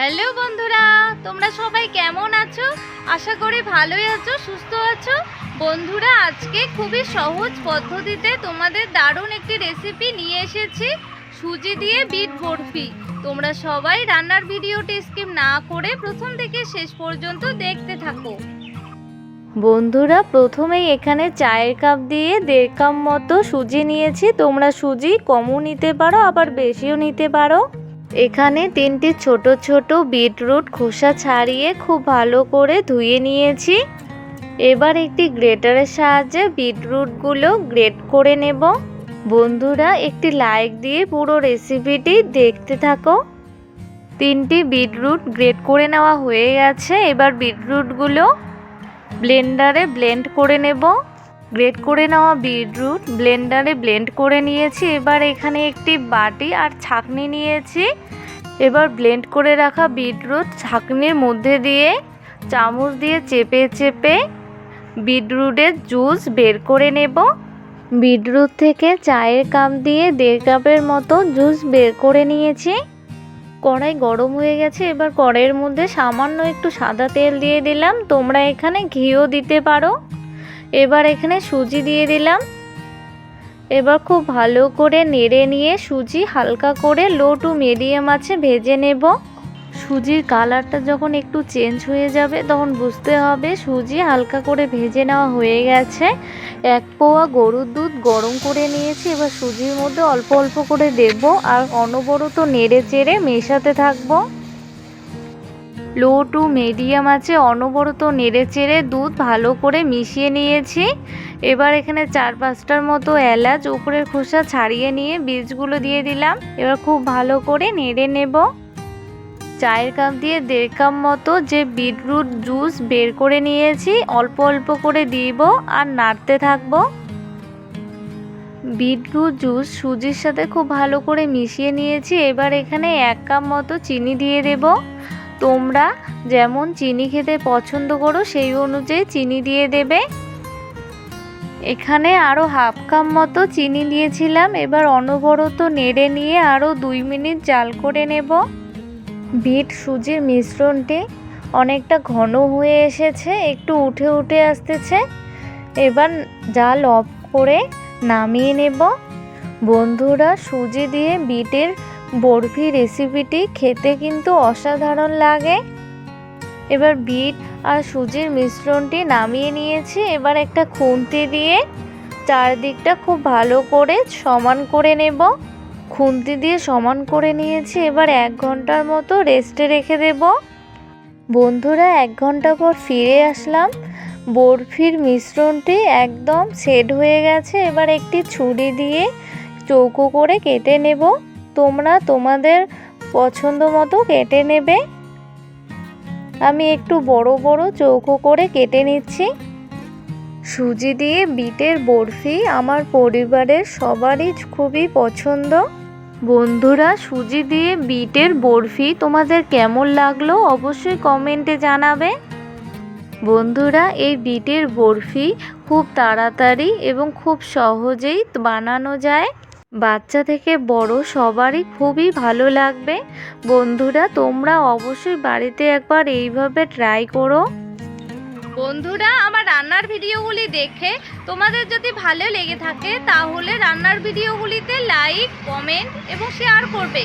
Hello বন্ধুরা, তোমরা সবাই কেমন আছো? আশা করি ভালোই আছো, সুস্থ আছো। বন্ধুরা, আজকে খুবই সহজ পদ্ধতিতে তোমাদের দারুণ একটি রেসিপি নিয়ে এসেছি, সুজি দিয়ে বিট বরফি। তোমরা সবাই রান্নার ভিডিওটি স্কিপ না করে প্রথম থেকে শেষ পর্যন্ত দেখতে থাকো। বন্ধুরা, প্রথমেই এখানে চায়ের কাপ দিয়ে দেড় কাপ মতো সুজি নিয়েছি। তোমরা সুজি কমও নিতে পারো, আবার বেশিও নিতে পারো। এখানে তিনটি ছোট ছোট বিটরুট খোসা ছাড়িয়ে খুব ভালো করে ধুয়ে নিয়েছি। এবার একটি গ্রেটারের সাহায্যে বিটরুটগুলো গ্রেট করে নেব। বন্ধুরা, একটি লাইক দিয়ে পুরো রেসিপিটি দেখতে থাকো। তিনটি বিটরুট গ্রেট করে নেওয়া হয়ে গেছে। এবার বিটরুটগুলো ব্লেন্ডারে ব্লেন্ড করে নেব। গ্রেট করে নেওয়া বিটরুট ব্লেন্ডারে ব্লেন্ড করে নিয়েছি। এবার এখানে একটি বাটি আর ছাঁকনি নিয়েছি। এবার ব্লেন্ড করে রাখা বিটরুট ছাঁকনির মধ্যে দিয়ে চামচ দিয়ে চেপে চেপে বিটরুটের জুস বের করে নেব। বিটরুট থেকে চায়ের কাপ দিয়ে দেড় কাপের মতো জুস বের করে নিয়েছি। কড়াই গরম হয়ে গেছে, এবার কড়াইয়ের মধ্যে সামান্য একটু সাদা তেল দিয়ে দিলাম। তোমরা এখানে ঘিও দিতে পারো। এবার এখানে সুজি দিয়ে দিলাম। এবার খুব ভালো করে নেড়ে নিয়ে সুজি হালকা করে লো টু মিডিয়াম আছে ভেজে নেব। সুজির কালারটা যখন একটু চেঞ্জ হয়ে যাবে তখন বুঝতে হবে সুজি হালকা করে ভেজে নেওয়া হয়ে গেছে। এক পোয়া গরুর দুধ গরম করে নিয়েছি, এবার সুজির মধ্যে অল্প অল্প করে দেব আর অনবরত নেড়ে চেড়ে মেশাতে থাকব। লো টু মিডিয়াম আছে, অনবরত নেড়ে চেড়ে দুধ ভালো করে মিশিয়ে নিয়েছি। এবার এখানে চার পাঁচটার মতো এলাচ উপরের খোসা ছাড়িয়ে নিয়ে বীজগুলো দিয়ে দিলাম। এবার খুব ভালো করে নেড়ে নেব। চায়ের কাপ দিয়ে দেড় কাপ মতো যে বিটরুট জুস বের করে নিয়েছি, অল্প অল্প করে দিব আর নাড়তে থাকব। বিটরুট জুস সুজির সাথে খুব ভালো করে মিশিয়ে নিয়েছি। এবার এখানে এক কাপ মতো চিনি দিয়ে দেবো। তোমরা যেমন চিনি খেতে পছন্দ করো, সেই অনুযায়ী চিনি দিয়ে দেবে। এখানে আরও হাফ কাপ মতো চিনি দিয়েছিলাম এবার অনবরত নেড়ে নিয়ে আরও দুই মিনিট জাল করে নেব। বিট সুজির মিশ্রণটি অনেকটা ঘন হয়ে এসেছে, একটু উঠে উঠে আসতেছে। এবার জাল অফ করে নামিয়ে নেব। বন্ধুরা, সুজি দিয়ে বিটের বরফি রেসিপিটি খেতে কিন্তু অসাধারণ লাগে। এবার বিট আর সুজির মিশ্রণটি নামিয়ে নিয়েছি। এবার একটা খুন্তি দিয়ে চারদিকটা খুব ভালো করে সমান করে নেব। খুন্তি দিয়ে সমান করে নিয়েছি। এবার এক ঘণ্টার মতো রেস্টে রেখে দেব। বন্ধুরা, এক ঘণ্টা পর ফিরে আসলাম। বরফির মিশ্রণটি একদম সেট হয়ে গেছে। এবার একটি ছুরি দিয়ে চৌকো করে কেটে নেব। তোমরা তোমাদের পছন্দ মতো কেটে নেবে। আমি একটু বড় বড় চৌকো করে কেটে নিচ্ছি। সুজি দিয়ে বিটের বরফি আমার পরিবারের সবারই খুবই পছন্দ। বন্ধুরা, সুজি দিয়ে বিটের বরফি তোমাদের কেমন লাগল অবশ্যই কমেন্টে জানাবে। বন্ধুরা, এই বিটের বরফি খুব তাড়াতাড়ি এবং খুব সহজেই বানানো যায়। বাচ্চা থেকে বড় সবারই খুবই ভালো লাগবে। বন্ধুরা, তোমরা অবশ্যই বাড়িতে একবার এইভাবে ট্রাই করো। বন্ধুরা, আমার রান্নার ভিডিওগুলি দেখে তোমাদের যদি ভালো লেগে থাকে, তাহলে রান্নার ভিডিওগুলিতে লাইক কমেন্ট এবং শেয়ার করবে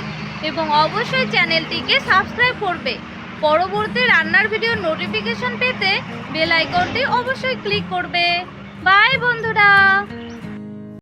এবং অবশ্যই চ্যানেলটিকে সাবস্ক্রাইব করবে। পরবর্তী রান্নার ভিডিও নোটিফিকেশন পেতে বেল আইকনটি অবশ্যই ক্লিক করবে। বাই বন্ধুরা!